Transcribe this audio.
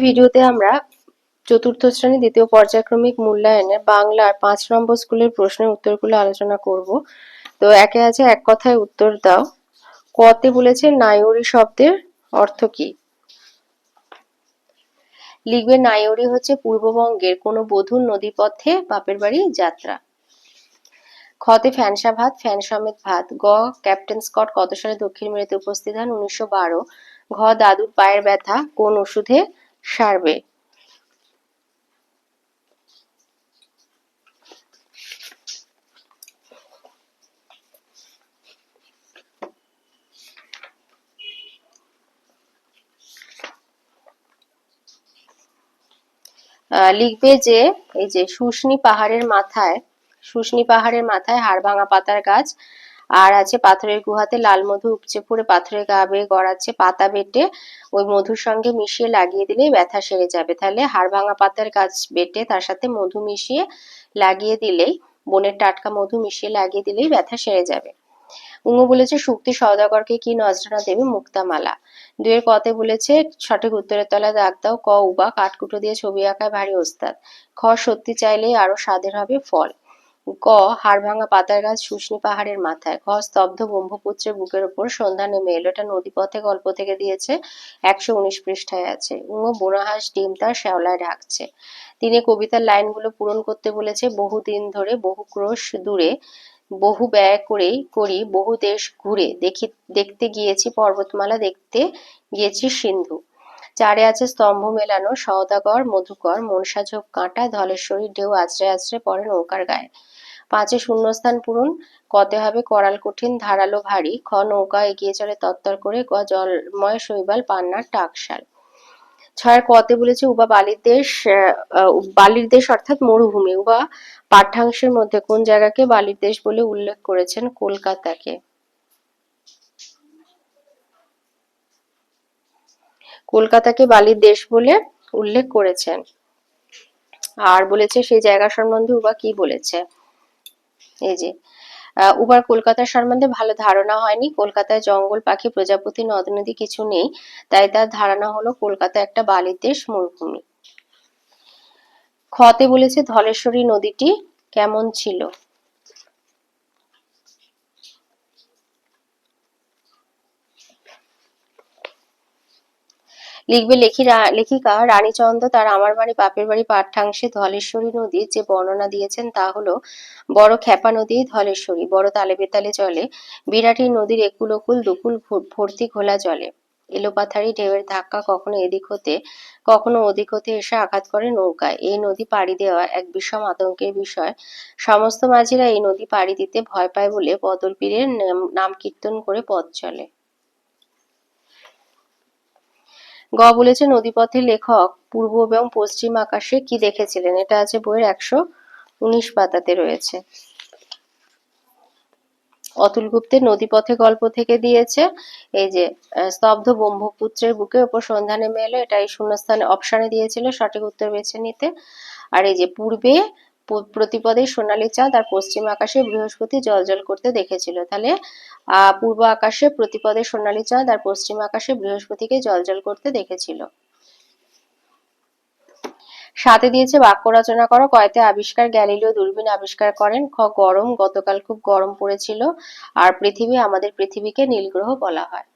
ভিডিওতে আমরা চতুর্থ শ্রেণি, দ্বিতীয় পর্যায়ক্রমিক মূল্যায়নে বাংলার পাঁচ নম্বর স্কুলের প্রশ্নের উত্তরগুলো আলোচনা করব। তো একে আছে এক কথায় উত্তর দাও। কতে বলেছে নায়রি শব্দের অর্থ কি? লিখবে নায়রি হচ্ছে পূর্ববঙ্গের কোনো বধূর নদীপথে বাপের বাড়ি যাত্রা। খতে ফ্যানসা ভাত, ফ্যান সমেত ভাত। গ, ক্যাপ্টেন স্কট কত সালে দক্ষিণ মেরুতে উপস্থিত হন? উনিশশো বারো। ঘ, দাদুর পায়ের ব্যথা, কোন ওষুধে সারবে। লিখবে যে এই যে শুশনি পাহাড়ের মাথায় শুশনি পাহাড়ের মাথায় হাড়ভাঙা পাতার গাছ আর আছে পাথরের গুহাতে লাল মধু উপচে পড়ে পাথরের গা বেয়ে গড়াচ্ছে পাতা বেটে। ওই মধুর সঙ্গে মিশিয়ে লাগিয়ে দিলেই ব্যথা সেরে যাবে। তাহলে হাড় ভাঙা পাতার গাছ বেটে তার সাথে মধু মিশিয়ে লাগিয়ে দিলেই, বনের টাটকা মধু মিশিয়ে লাগিয়ে দিলেই ব্যথা সেরে যাবে। উঙ্গু বলেছে শুক্তি সওদাগরকে কি নজরানা দেবে মুক্তামালা? দুয়ের কতে বলেছে, সঠিক উত্তরের তলায় দাগ দাও, ক, উবা, কাঠকুটো দিয়ে ছবি আঁকায় ভারী ওস্তাদ। খ, সত্যি চাইলেই আরও স্বাদের হবে ফল। ক হাড় ভাঙা পাতার গাছ শুশনি পাহাড়ের মাথায়। ঘ, স্তব্ধ ব্রহ্মপুত্রের বুকের ওপর সন্ধ্যা নেমে এলো। এটা নদীপথে গল্প থেকে দিয়েছে। একশো উনিশ পৃষ্ঠায় আছে। উঙ্গ বোনাহাস ডিম তার শ্যাওলায় ঢাকছে। তিনি কবিতার লাইনগুলো পূরণ করতে বলেছে বহুদিন ধরে বহু ক্রোশ দূরে, বহু ব্যয় করেই করি, বহু দেশ ঘুরে। দেখি, দেখতে গিয়েছি পর্বতমালা, দেখতে গিয়েছি সিন্ধু। চারে আছে স্তম্ভ মেলানো, সওদাগর, মধুকর মনসা ঝোপ কাঁটা ধলেশ্বরী ঢেউ আছড়ে আছড়ে পড়ে নৌকার গায়ে। পাঁচে শূন্যস্থান পূরণ, কতে হবে করাল কঠিন, ধারালো ভারী, খ নৌকা এগিয়ে চলে তত্তর করে, ক জলময় শৈবাল পান্নার টাকশাল। ছয়ের কতে বলেছে উবা বালির দেশ বালির দেশ অর্থাৎ মরুভূমি। উবা পাঠ্যাংশের মধ্যে কোন জায়গাকে বালির দেশ বলে উল্লেখ করেছেন? কলকাতাকে। কলকাতাকে বালির দেশ বলে উল্লেখ করেছেন। আর বলেছে সেই জায়গা সম্বন্ধে উবা কি বলেছে? এই যে উবার কলকাতার সম্বন্ধে ভালো ধারণা হয়নি। কলকাতায় জঙ্গল, পাখি, প্রজাপতি নদ নদী কিছু নেই। তাই তার ধারণা হলো কলকাতা একটা বালির দেশ মরুভূমি খতে বলেছে ধলেশ্বরী নদীটি কেমন ছিল? লিখবে লেখিকা রানীচন্দ্র তার আমার বাড়ি বাপের বাড়ি পাঠ্যাংশে ধলেশ্বরী নদীর যে বর্ণনা দিয়েছেন তা হলো, বড় খেপা নদী ধলেশ্বরী, বড় তালে বেতালে চলে, বিরাটি নদীর একুল ওকুল দুকুল ভর্তি ঘোলা জলে। এলোপাথারি ঢেউয়ের ধাক্কা কখনো এদিক হতে, কখনো ওদিক হতে এসে আঘাত করে নৌকায়। এই নদী পাড়ি দেওয়া এক বিষম আতঙ্কের বিষয়। সমস্ত মাঝিরা এই নদী পাড়ি দিতে ভয় পায় বলে বদল পীরের নাম কীর্তন করে পথ চলে। গ বলেছে নদীপথের লেখক, পূর্ব এবং পশ্চিম আকাশে কি দেখেছিলেন? এটা আছে বইয়ের একশো উনিশ পাতাতে রয়েছে। অতুল গুপ্তের নদীপথে গল্প থেকে দিয়েছে, এই যে স্তব্ধ ব্রহ্মপুত্রের বুকে ওপর সন্ধ্যা নেমে এটা এই শূন্যস্থানে অপশানে দিয়েছিল, সঠিক উত্তর বেছে নিতে। আর এই যে, পূর্বে প্রতিপদে সোনালী চাঁদ আর পশ্চিম আকাশে বৃহস্পতি জল জল করতে দেখেছিল। তাহলে পূর্ব আকাশে প্রতিপদে সোনালী চাঁদ আর পশ্চিম আকাশে বৃহস্পতিকে জল জল করতে দেখেছিল। সাথে দিয়েছে বাক্য রচনা করো। কয়তে আবিষ্কার গ্যালিলিও দূরবীন আবিষ্কার করেন। খ, গরম। গতকাল খুব গরম পড়েছিল। আর পৃথিবী আমাদের পৃথিবীকে নীলগ্রহ বলা হয়।